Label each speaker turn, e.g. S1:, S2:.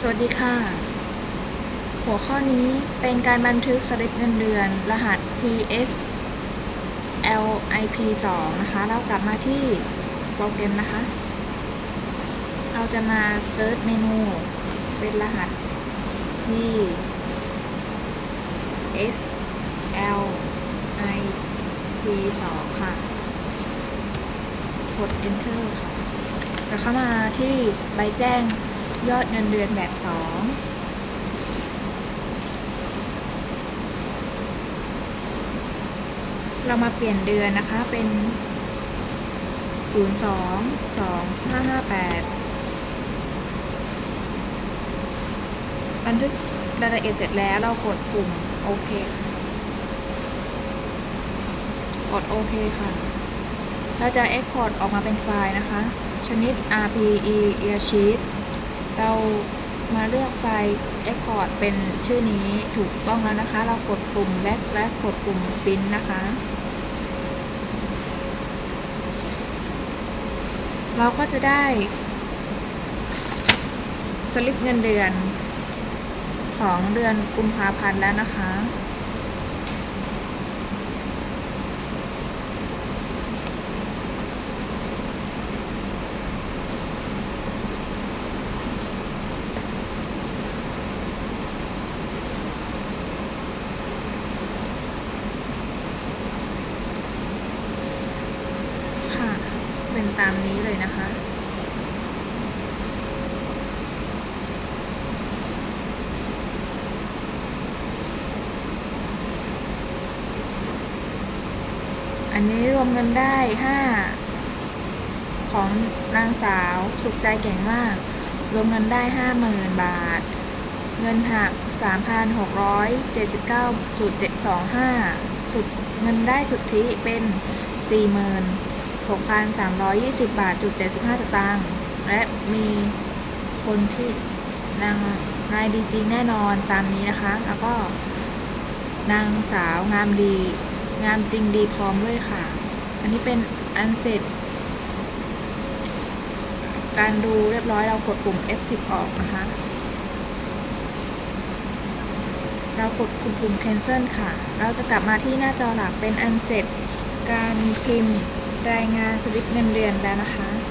S1: สวัสดีค่ะ หัวข้อนี้เป็นการบันทึกสลิปเงินเดือน รหัส PS LIP 2นะคะ เรากลับมาที่โปรแกรมนะคะ เราจะมาเซิร์ชเมนู เป็นรหัสที่ S L I P 2ค่ะ กด enter ค่ะแล้วเข้ามาที่ใบแจ้ง ยอดเงินเดือนแบบ 2เรามาเปลี่ยนเดือนนะคะเป็น 02 2558 บันทึกรายละเอียดเสร็จแล้วเรากดปุ่มโอเคกดโอเคค่ะ เราจะ Export ออกมาเป็นไฟล์นะคะ ชนิด RPE Earsheet เรามาเลือกไฟล์ Export เป็นชื่อนี้ถูกต้องแล้วนะคะ เรากดปุ่ม Back และกดปุ่ม Print นะคะ เราก็จะได้สลิปเงินเดือนของเดือนกุมภาพันธ์แล้วนะคะค่ะ็นตามนี้เลยนะคะ อันนี้รวมเงินได้ 5 ของนางสาวสุขใจเก่งมาก รวมเงินได้ 50,000 บาท เงินหัก 3,679.725 สุดเงินได้สุทธิเป็น 6,320 บาทจุด75สตางค์และมีคนที่นางนายดีจริงแน่นอนตามนี้นะคะ แล้วก็นางสาวงามดี งามจริงดีพร้อมด้วยค่ะ อันนี้เป็นอันเสร็จ การดูเรียบร้อยเรากดปุ่ม F10 ออกนะคะ เรากดปุ่ม cancel ค่ะ เราจะกลับมาที่หน้าจอหลักเป็นอันเสร็จ การพิมพ์ รายงานสวิตเงินเดือนแล้วนะคะ